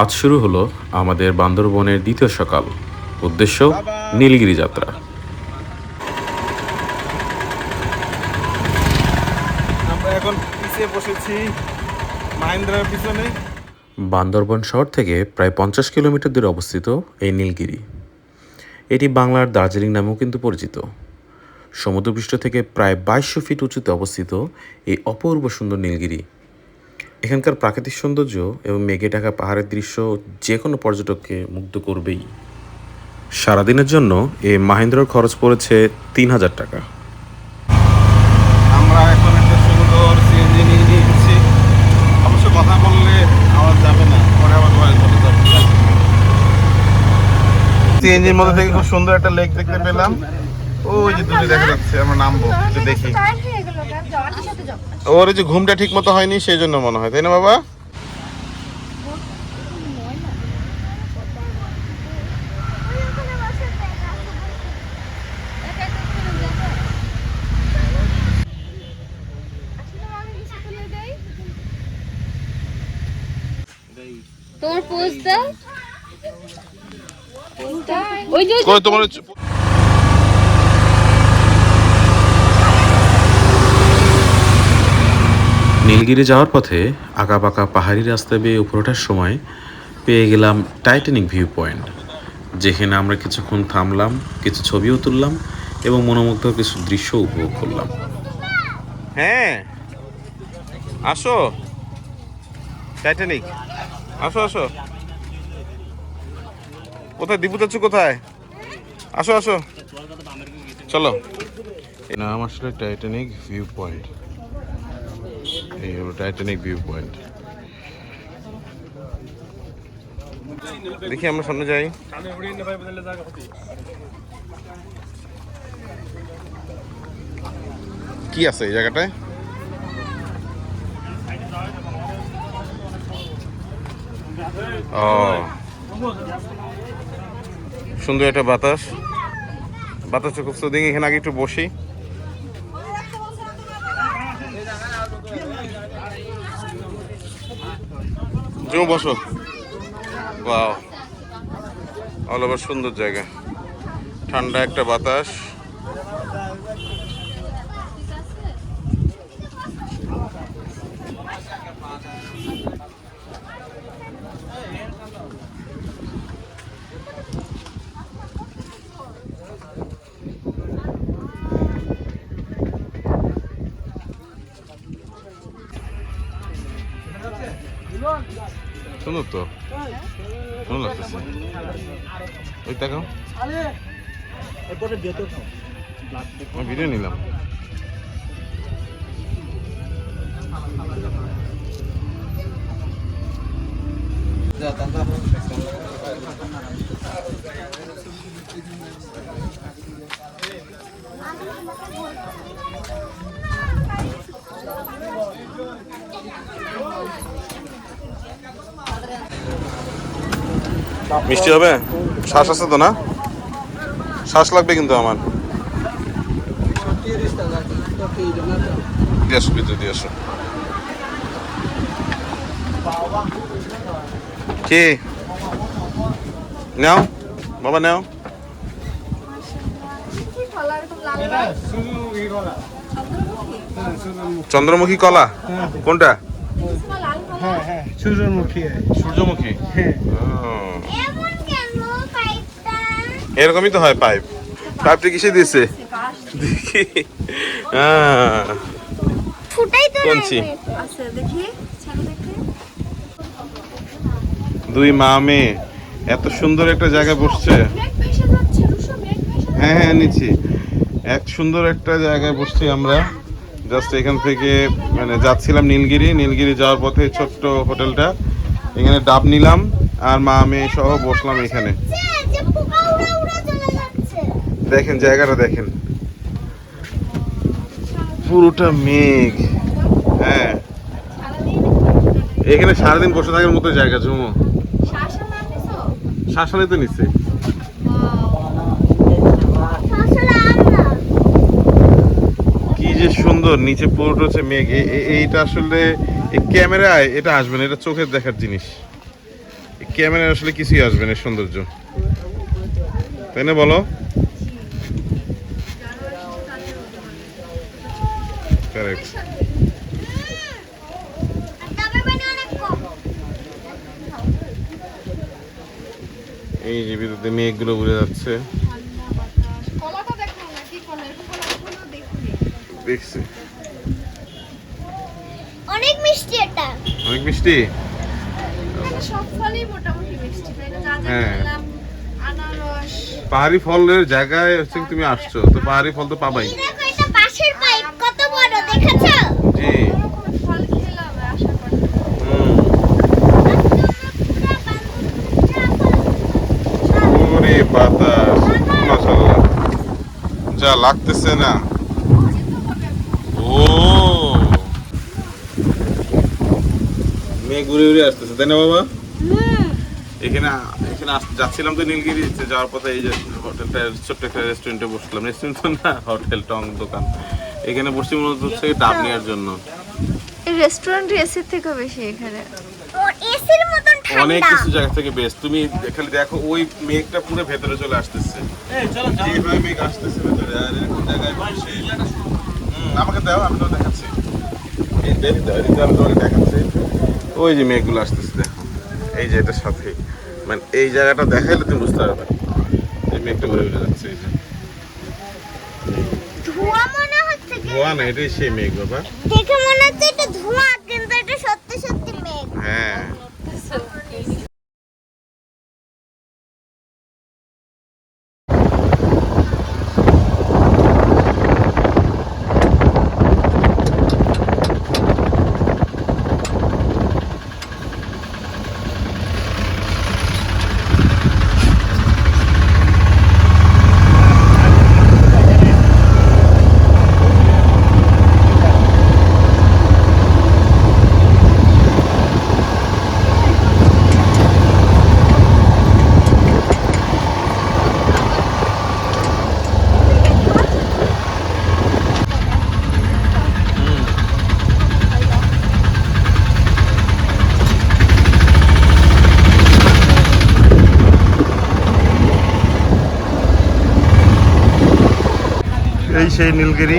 আজ শুরু হলো আমাদের বান্দরবনের দ্বিতীয় সকাল। উদ্দেশ্য নীলগিরি যাত্রা। আমরা এখন পিছিয়ে বসেছি মাহিন্দ্রার পিছনে। বান্দরবন শহর থেকে প্রায় পঞ্চাশ কিলোমিটার দূরে অবস্থিত এই নীলগিরি। এটি বাংলার দার্জিলিং নামেও কিন্তু পরিচিত। সমুদ্রপৃষ্ঠ থেকে প্রায় বাইশশো ফিট উঁচুতে অবস্থিত এই অপূর্ব সুন্দর নীলগিরি। এখানকার প্রাকৃতিক সৌন্দর্য এবং মেঘে ঢাকা পাহাড়ের দৃশ্য যে কোনো পর্যটককে মুগ্ধ করবেই। সারাদিনের জন্য এ মাহিন্দ্রার খরচ পড়েছে তিন হাজার টাকা। আমরা এখন একটা সুন্দর সিএনজি নিয়ে নিয়েছি। অবশ্য কথা বললে আওয়াজ যাবে না পরে আবার বলে যাবে। সিএনজির মধ্যে থেকে খুব সুন্দর একটা লেক দেখতে পেলাম। ওই যে দূরে দেখা যাচ্ছে আমরা নামবো দেখি। ওর যে ঘুমটা ঠিক মতো হয়নি সেই জন্য মনে হয় তাই না বাবা? তোমার পোজ দাও ওই যে তোমার নীলগিরি যাওয়ার পথে আঁকাবাঁকা পাহাড়ি রাস্তা বেয়ে উপরে ওঠার সময় পেয়ে গেলাম টাইটানিক ভিউ পয়েন্ট যেখানে আমরা কিছুক্ষণ থামলাম, কিছু ছবিও তুললাম এবং মনোমুগ্ধ কিছু দৃশ্য উপভোগ করলাম। হ্যাঁ আসো। টাইটানিক, আসো আসো। কোথায়? দীপু যাচ্ছ কোথায়? আসো আসো। চলো। নাম আসলে টাইটানিক ভিউ পয়েন্ট এই ভিউ পয়েন্ট দেখি আমরা সামনে যাই। কি আছে এই জায়গাটায়? ও সুন্দর একটা বাতাস। বাতাসটা খুব সুদিং এখানে আগে একটু বসি। জমে বসো। বাও অল সুন্দর জায়গা। ঠান্ডা একটা বাতাস। সুন্দর তো। সুন্দর লাগতেছে ওই দেখো আমি ভিডিও নিলাম। মিষ্টি হবে? শ্বাস আছে তো না? শ্বাস লাগবে কিন্তু আমার। কি? নাও, বাবা নাও। চন্দ্রমুখী কলা? কোনটা? সূর্যমুখী সূর্যমুখী? হ্যাঁ। এরকমই তো হয় পাইপ। পাইপটা কিসে দিয়েছে? দেখি। কোনছি? দেখি। ছাড়ো দেখি। দুই মা মেয়ে। এত সুন্দর একটা জায়গায় বসছে। হ্যাঁ হ্যাঁ নিচ্ছি। এক সুন্দর একটা জায়গায় বসছি আমরা। জাস্ট এখান থেকে মানে যাচ্ছিলাম নীলগিরি। নীলগিরি যাওয়ার পথে ছোট্ট হোটেলটা। এখানে ডাব নিলাম আর মা মেয়ে সহ বসলাম এখানে। দেখেন জায়গাটা দেখেন। পুরোটা মেঘ। হ্যাঁ। এখানে সারাদিন বসে থাকার মতো জায়গা জমো শ্বাস শাসনে তো নিচ্ছে আসলে আমরা কি যে সুন্দর, নিচে পুরোটা হচ্ছে মেঘ। এইটা আসলে ক্যামেরায় এটা আসবে না, এটা চোখের দেখার জিনিস। ক্যামেরা আসলে কিছুই আসবে না সৌন্দর্য। তাই না বলো? কারেক্ট এই যে বিদ্যুতে মেঘগুলো উড়ে যাচ্ছে কলাটা দেখো না কি কলা এটা কলা কখনো দেখিনি দেখছি। অনেক মিষ্টি এটা। অনেক মিষ্টি? সব ফলই মোটামুটি মিষ্টি তাই না? যা যা হ্যাঁ। খেলাম আনারস। পাহাড়ি ফলের জায়গায় হচ্ছে তুমি আসছো তো পাহাড়ি ফল তো পাবাই। এই দেখো এটা বাঁশের পাইপ কত বড় দেখেছ জি। রকমের ফল খেলাম আশা করি। হুম। ওরে বাতাস যা লাগতেছে না ও মেয়ে ঘুরে ঘুরে আসতেছে তাই না বাবা? এখানে এখানে আস- যাচ্ছিলাম তো নীলগিরি যাওয়ার পথে এই যে হোটেলটা ছোট্ট একটা রেস্টুরেন্টে বসলাম। রেস্টুরেন্ট তো না হোটেল টং দোকান। এখানে বসছি মূলত হচ্ছে ডাব নেওয়ার জন্য। এই রেস্টুরেন্ট এসির থেকেও বেশি এখানে। এসির মতন অনেক কিছু জায়গা থেকে বেস্ট তুমি খালি দেখো ওই মেঘটা পুরো ভেতরে চলে আসতেছে। যেভাবে মেঘ আসতেছে ভেতরে আর এরকম জায়গায় বসে। আমাকে দাও আমি তো দেখাচ্ছি। এই আমি তোমাকে দেখাচ্ছি। ওই যে মেঘগুলো আসতেছে দেখো। এই যে এটার সাথে। মানে এই জায়গাটা দেখাইলে তুমি বুঝতে পারবে। এই মেঘটা ঘুরে ঘুরে যাচ্ছে এই যে। ধোঁয়া মনে হচ্ছে ধোয়া না এটাই সেই মেঘ বাবা। দেখে মনে হচ্ছে এটা ধোঁয়া কিন্তু এটা সত্যি সত্যি মেঘ হ্যাঁ এই সেই নীলগিরি।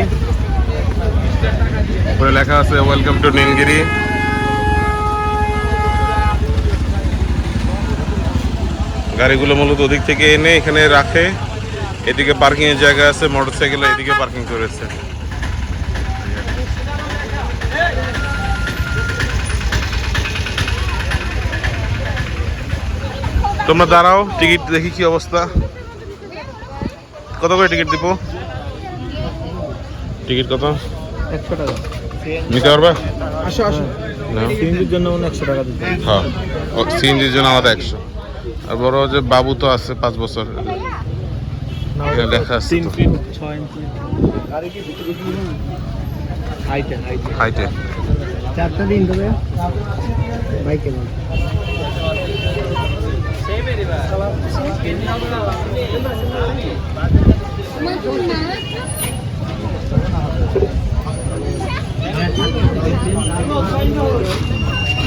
উপরে লেখা আছে ওয়েলকাম টু নীলগিরি। গাড়িগুলো মূলত ওদিক থেকে এনে এখানে রাখে। এদিকে পার্কিং এর জায়গা আছে মোটরসাইকেল এদিকে পার্কিং করেছে। তোমরা দাঁড়াও, টিকিট দেখি কি অবস্থা। কত করে টিকিট দিব? টিকিট কত? একশো টাকা। নিতে পারবা? আসো আসো। না। সিএনজির জন্য একশো টাকা দিতে। হ্যাঁ। সিএনজির জন্য আলাদা একশো। আর বড় যে বাবু তো আছে পাঁচ বছর। লেখা আছে হাইটে হাইটে। হাইটে। চারটা দিন বাইকে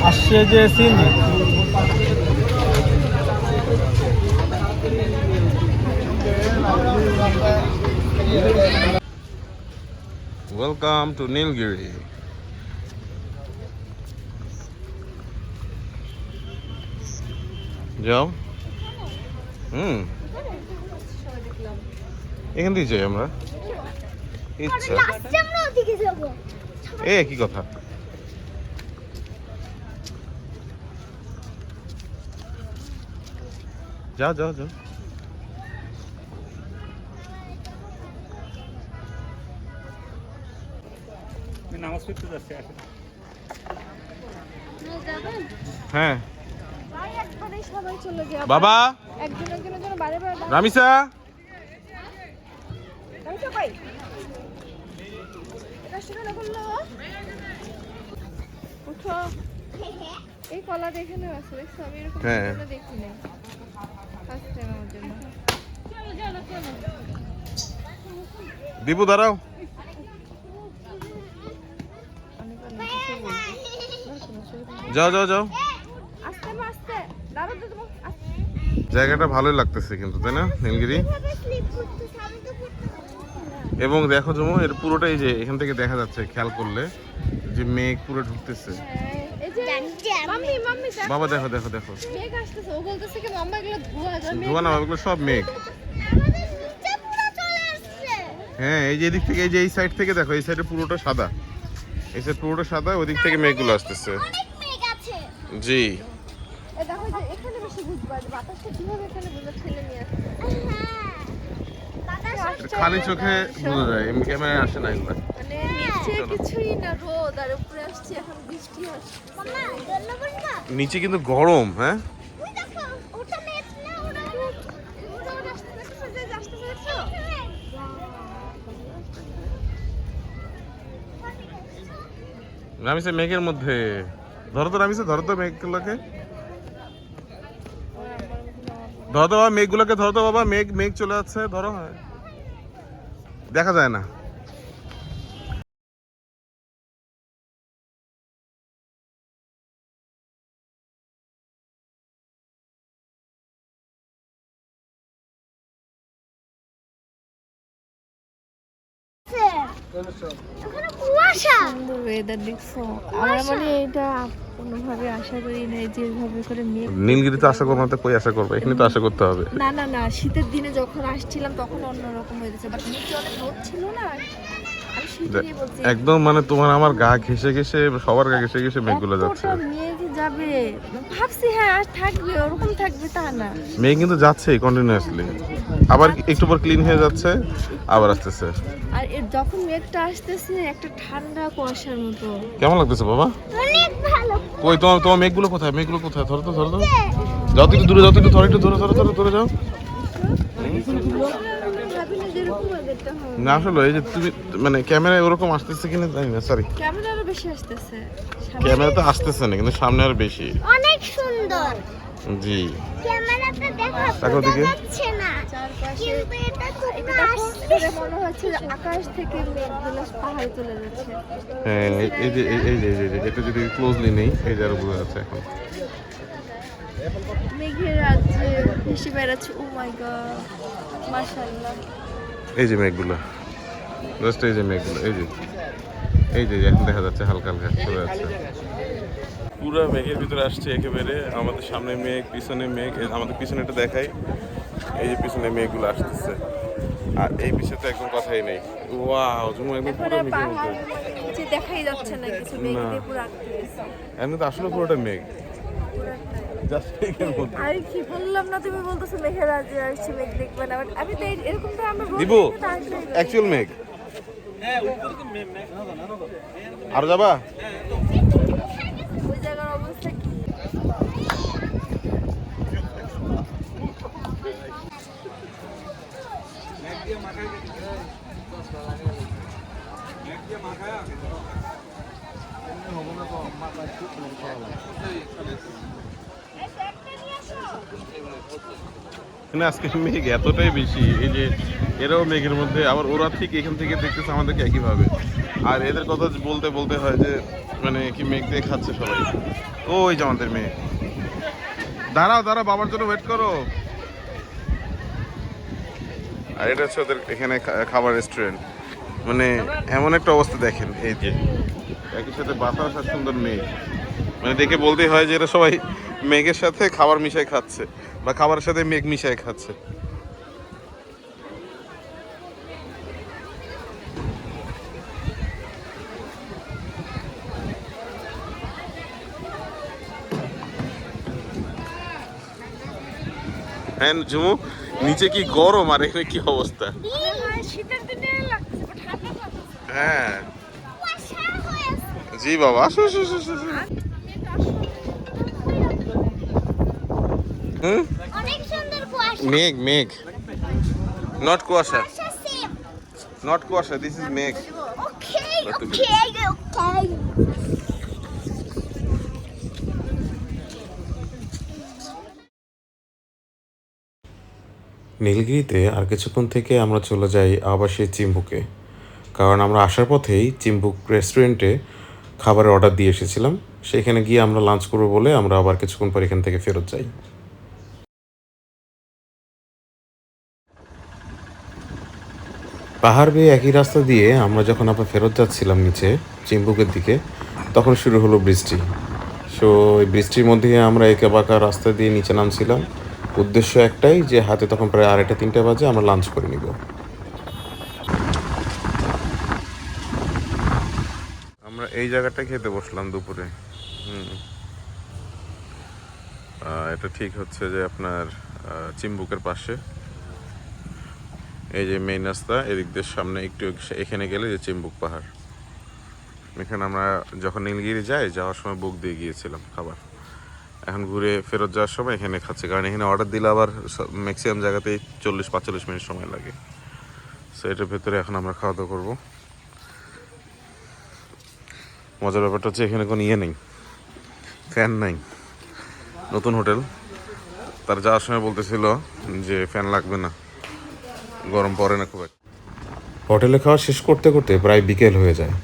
আসছে যে সিএনজি ওয়েলকাম টু নীলগিরি যাও। হুম। এখান দিয়ে যাই আমরা। ইচ্ছা। এ কি কথা? যাও যাও যাও নামাজ পড়তে যাচ্ছে হ্যাঁ। বাবা! রামিসা হয় সবাই এটা সেখানে করল দীপু দাঁড়াও যাও যাও যাও। জায়গাটা ভালোই লাগতেছে কিন্তু তাই না নীলগিরি এবং দেখো জমো এর পুরোটাই যে এখান থেকে দেখা যাচ্ছে খেয়াল করলে যে মেঘ পুরো ঢুকতেছে। বাবা দেখো দেখো দেখো। মেঘ আসতেছে ও বলতেছে কি মাম্মা এগুলো ধোয়া যায় মেঘ ধোয়া না এগুলো সব মেঘ। হ্যাঁ এই যে এদিক থেকে এই যে এই সাইড থেকে দেখো এই সাইডে পুরোটা সাদা। এই সাইড পুরোটা সাদা ওই দিক থেকে মেঘগুলো আসতেছে। জি। এ দেখো এখানে বেশি বুঝবা যে বাতাসটা কীভাবে এখানে বুঝে ঠেলে নিয়ে খালি চোখে বোঝা যায় এমনি ক্যামেরায় আসে না এগুলো। মানে নিচে কিছুই না রোদ আর উপরে আসছে এখন বৃষ্টি আসছে। নিচে কিন্তু গরম হ্যাঁ? নামিছে মেঘের মধ্যে। ধরো তো নামিছে ধরো তো মেঘগুলোকে। ধরো তো বাবা মেঘগুলোকে ধরো তো বাবা মেঘ মেঘ চলে যাচ্ছে ধরো। হ্যাঁ দেখা যায় না। সুন্দর ওয়েদার দেখছ? আমরা মানে এটা কোনোভাবে আশা করি না যেভাবে করে মেঘ নীলগিরিতে আশা করব না তো কই আশা করব? এখানে তো আশা করতে হবে। না না না শীতের দিনে যখন আসছিলাম তখন অন্যরকম হয়ে গেছে বাট নিচে অনেক রোদ ছিল না? আমি সেটাই বলছি। একদম মানে তোমার আমার গা ঘেসে ঘেসে সবার গা ঘেসে ঘেসে মেঘগুলো যাচ্ছে। মেঘ যাবে। ভাবছি হ্যাঁ আর থাকবে ওরকম থাকবে তা না। মেয়ে কিন্তু যাচ্ছে কন্টিনিউয়াসলি আবার একটু পর ক্লিন হয়ে যাচ্ছে আবার আসতেছে। আর এর যখন মেঘটা আসতেছে একটা ঠান্ডা কুয়াশার মতো। কেমন লাগতেছে বাবা? কই তোমার তোমার মেঘগুলো কোথায়? মেঘগুলো কোথায়? ধরো তো ধরো তো। যত একটু দূরে যত একটু ধরো একটু ধরো ধরো ধরো ধরে যাও। না আসলে এই যে তুমি মানে ক্যামেরায় ওরকম আসতেছে কিনা জানি না সরি ক্যামেরা আরও বেশি আসতেছে। ক্যামেরা তো আসতেছে না কিন্তু সামনে আর বেশি। অনেক সুন্দর। জি। ক্যামেরাতে দেখা তাকাও দিকে। যাচ্ছে না। কিন্তু এটা তো এটা মনে হচ্ছে যে আকাশ থেকে মেঘগুলো পাহাড়ে চলে যাচ্ছে। হ্যাঁ এই- এই যে এই এই যে এই যে- এই যে, এটা যদি ক্লোজলি নেই এই যে আরও বোঝা যাচ্ছে এখন। মেঘের রাজ্যে ভেসে বেড়াচ্ছে ও মাই গড মাশাআল্লাহ। এই যে মেঘগুলো জাস্ট এই যে মেঘগুলো এই যে এই যে এখন দেখা যাচ্ছে হালকা হালকা চলে যাচ্ছে। পুরো মেঘের ভিতরে আসছে একেবারে আমাদের সামনে মেঘ পিছনে মেঘ আমাদের পিছনেটা দেখাই এই যে পিছনে মেঘগুলো আসতেছে। আর এই বিষয়ে তো একদম কথাই নেই। ওয়াও জুমু একদম পুরো মেঘের মধ্যে। দেখাই যাচ্ছে না কিছু মেঘ দিয়ে পুরো আটকে তো আসলে পুরোটা মেঘ। আরে কি বললাম না তুমি? বলতেছো মেঘের রাজ্যে আসছে মেঘ দেখবে না। বাট আমি তো এরকম তো আমরা দিব। অ্যাকচুয়াল মেঘ। আর যাবা? ওই জায়গার অবস্থা কি আজকে মেঘ এতটাই বেশি, এই যে এরাও মেঘের মধ্যে, আবার ওরা ঠিক এখান থেকে দেখতেছে আমাদেরকে একইভাবে। আর এদের কথা বলতে বলতে হয় যে মানে কি মেঘ দিয়ে খাচ্ছে সবাই। ওই যে আমাদের মেয়ে দাঁড়াও দাঁড়াও, বাবার জন্য ওয়েট করো। আর এটা হচ্ছে ওদের এখানে খাবার রেস্টুরেন্ট মানে এমন একটা অবস্থা দেখেন, এই যে। একই সাথে বাতাস আর সুন্দর মেঘ। মানে দেখে বলতেই হয় যে এরা সবাই মেঘের সাথে খাবার মিশাই খাচ্ছে বা খাবারের সাথে মেঘ মিশাই খাচ্ছে। হ্যাঁ ঝুমু নিচে কি গরম আর এখানে কি অবস্থা? হ্যাঁ। জি বাবা আসো আসো আসো, হুম? অনেক সুন্দর কুয়াশা। মেঘ মেঘ। নট কুয়াশা। নট কুয়াশা দিস ইজ মেঘ। ওকে ওকে ওকে নীলগিরিতে আর কিছুক্ষণ থেকে আমরা চলে যাই আবার সেই চিম্বুকে। কারণ আমরা আসার পথেই চিম্বুক রেস্টুরেন্টে খাবারের অর্ডার দিয়ে এসেছিলাম। সেখানে গিয়ে আমরা লাঞ্চ করব বলে আমরা আবার কিছুক্ষণ পর এখান থেকে ফেরত যাই। পাহাড় বেয়ে একই রাস্তা দিয়ে আমরা যখন আবার ফেরত যাচ্ছিলাম নিচে, চিম্বুকের দিকে, তখন শুরু হলো বৃষ্টি। সো এই বৃষ্টির মধ্যে আমরা একে বাঁকা রাস্তা দিয়ে নিচে নামছিলাম। উদ্দেশ্য একটাই যে হাতে তখন প্রায় আড়াইটা, তিনটা বাজে, আমরা লাঞ্চ করে নিব। আমরা এই জায়গাটা খেতে বসলাম দুপুরে। হুম। এটা ঠিক হচ্ছে যে আপনার চিম্বুকের পাশে। এই যে মেইন রাস্তা, এদিক দিয়ে সামনে একটু এখানে গেলে যে চিম্বুক পাহাড়। এখানে আমরা যখন নীলগিরি যাই, যাওয়ার সময় বুক দিয়ে গিয়েছিলাম খাবার। এখন ঘুরে ফেরত যাওয়ার সময় এখানে খাচ্ছে, কারণ এখানে অর্ডার দিলে আবার ম্যাক্সিমাম জায়গাতেই চল্লিশ, পাঁচচল্লিশ মিনিট সময় লাগে। সো এটার ভেতরে এখন আমরা খাওয়া দাওয়া করব। মজার ব্যাপারটা হচ্ছে এখানে কোনো ইয়ে নেই ফ্যান নাই। নতুন হোটেল। তার যাওয়ার সময় বলতেছিল যে ফ্যান লাগবে না। গরম পড়ে না খুব একটা। হোটেলে খাওয়া শেষ করতে করতে প্রায় বিকেল হয়ে যায়।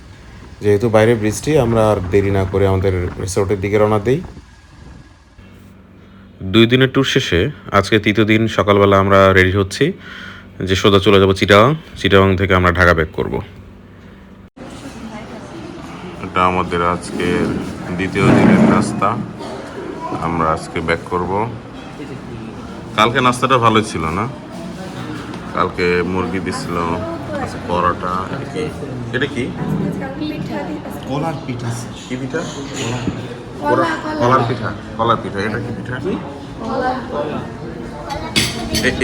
যেহেতু বাইরে বৃষ্টি আমরা আর দেরি না করে আমাদের রিসোর্টের দিকে রওনা দিই। দুই দিনের ট্যুর শেষে আজকে তৃতীয় দিন সকালবেলা আমরা রেডি হচ্ছি যে সোজা চলে যাব চিটাগাং। চিটাগাং থেকে আমরা ঢাকা ব্যাক করব। এটা আমাদের আজকের দ্বিতীয় দিনের নাস্তা। আমরা আজকে ব্যাক করব। কালকে নাস্তাটা ভালো ছিল না? কালকে মুরগি দিছিল পরোটা এটা কি? কলার পিঠা। কি পিঠা? কলার পিঠা কলার পিঠা এটা কি পিঠা?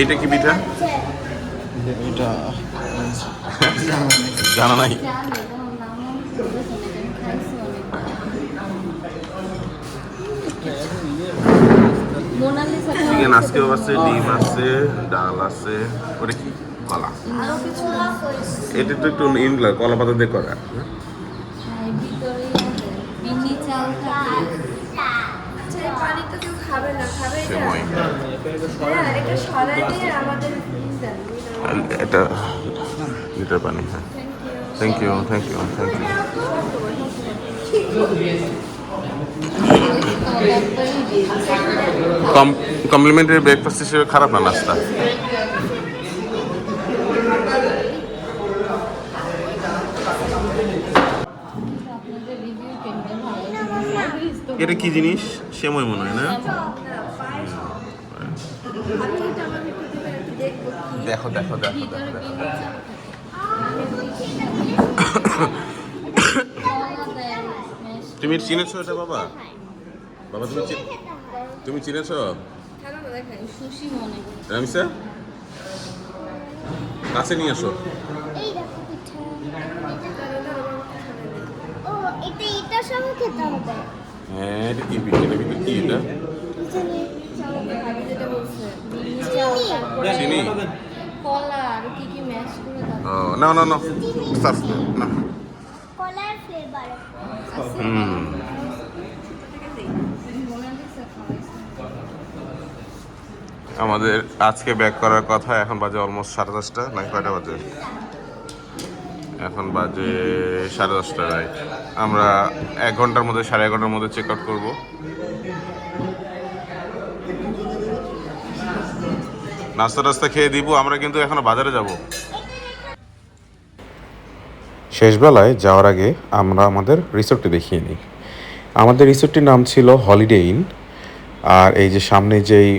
এটা কি পিঠা? এটা জানা নাই। চিকেন আজকেও আছে? ডিম আছে ডাল আছে ওটা কি? কলা। এটা তো একটু ইমলা কলা পাতা দিয়ে করা। পানি তো কেউ খাবে না খাবে এটা? সেময় হ্যাঁ দেন এটা লিটার পানি হ্যাঁ। Thank you thank you thank you complimentary breakfast হিসেবে খারাপ না নাস্তা? এটা কি জিনিস? সেময় মনে হয়, না? দেখো দেখো দেখো। তুমি চিনেছো এটা, বাবা? বাবা তুমি তুমি চিনেছো? রামিসা? কাছে নিয়ে আসো হ্যাঁ এটা কি পিঠা? এটা কি এটা? চিনি? কলা আর কি কি ম্যাশ করে। দাও না না না সার্ফ না কলার ফ্লেভার হুম। আমাদের আজকে ব্যাক করার কথা, এখন বাজে অলমোস্ট সাড়ে দশটা নাকি কয়টা বাজে? এখন বাজে সাড়ে দশটা রাইট আমরা এক ঘণ্টার মধ্যে, সাড়ে এক ঘণ্টার মধ্যে চেক আউট করব। নাস্তা টাস্তা খেয়ে দিব, আমরা কিন্তু এখনও বাজারে যাব। শেষবেলায় যাওয়ার আগে আমরা আমাদের রিসোর্টটি দেখিয়ে নিই। আমাদের রিসোর্টটির নাম ছিল হলিডে ইন আর এই যে সামনে যেই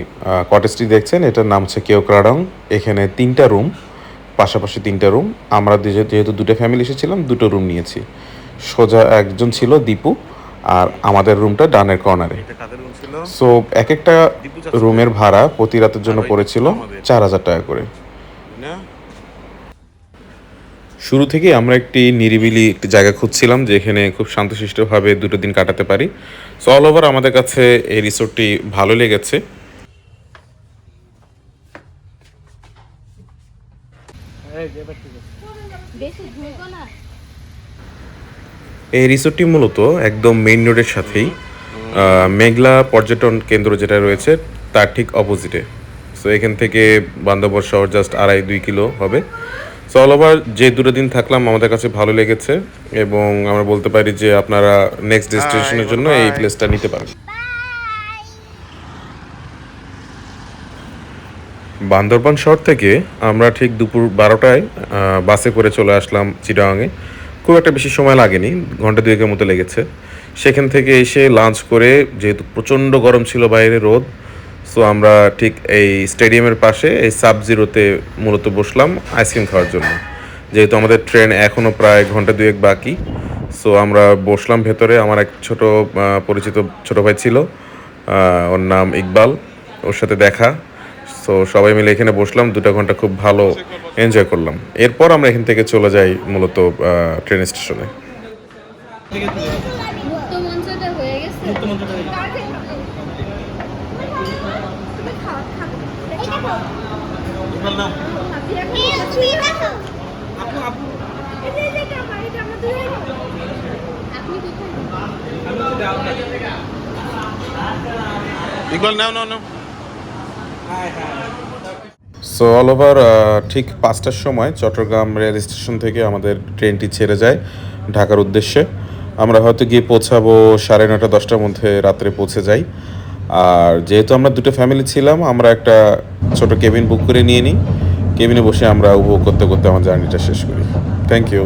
কটেজটি দেখছেন এটার নাম হচ্ছে কেওক্রাডং। এখানে তিনটা রুম পাশাপাশি তিনটা রুম আমরা যেহেতু দুটো ফ্যামিলি এসেছিলাম দুটো রুম নিয়েছি। সোজা একজন ছিল দীপু আর আমাদের রুমটা ডানের কর্নারে সো এক একটা রুমের ভাড়া প্রতি রাতের জন্য পড়েছিল চার হাজার টাকা করে। শুরু থেকে আমরা একটি নিরিবিলি একটি জায়গা খুঁজছিলাম যেখানে খুব শান্তশিষ্টভাবে দুটো দিন কাটাতে পারি। সো অল ওভার আমাদের কাছে এই রিসোর্টটি ভালো লেগেছে। এই রিসোর্টটি মূলত একদম মেইন রোডের সাথেই আহ, মেঘলা পর্যটন কেন্দ্র যেটা রয়েছে তার ঠিক অপোজিটে সো এখান থেকে বান্দরবন শহর জাস্ট আড়াই দুই কিলো হবে। সো অল ওভার যে দুটো দিন থাকলাম আমাদের কাছে ভালো লেগেছে এবং আমরা বলতে পারি যে আপনারা নেক্সট ডেস্টিনেশনের জন্য এই প্লেসটা নিতে পারেন। বান্দরবান শহর থেকে আমরা ঠিক দুপুর বারোটায় বাসে করে চলে আসলাম চিটাগাঙে। খুব একটা বেশি সময় লাগেনি ঘণ্টা দুয়েকের মতো লেগেছে। সেখান থেকে এসে লাঞ্চ করে যেহেতু প্রচণ্ড গরম ছিল বাইরে রোদ সো আমরা ঠিক এই স্টেডিয়ামের পাশে এই সাব জিরোতে মূলত বসলাম আইসক্রিম খাওয়ার জন্য। যেহেতু আমাদের ট্রেন এখনও প্রায় ঘণ্টা দুয়েক বাকি সো আমরা বসলাম ভেতরে। আমার এক ছোট পরিচিত ছোট ভাই ছিল ওর নাম ইকবাল, ওর সাথে দেখা। সো সবাই মিলে এখানে বসলাম, দুটো ঘণ্টা খুব ভালো এনজয় করলাম। এরপর আমরা এখান থেকে চলে যাই মূলত ট্রেন স্টেশনে মুক্ত মঞ্চটা হয়ে গেছে ইকবাল নাও নাও নাও। সো অল ওভার ঠিক পাঁচটার সময় চট্টগ্রাম রেল স্টেশন থেকে আমাদের ট্রেনটি ছেড়ে যায় ঢাকার উদ্দেশ্যে। আমরা হয়তো গিয়ে পৌঁছাবো সাড়ে নটা দশটার মধ্যে রাত্রে পৌঁছে যাই। আর যেহেতু আমরা দুটো ফ্যামিলি ছিলাম, আমরা একটা ছোট কেবিন বুক করে নিয়ে নিই। কেবিনে বসে আমরা উপভোগ করতে করতে আমার জার্নিটা শেষ করি। Thank you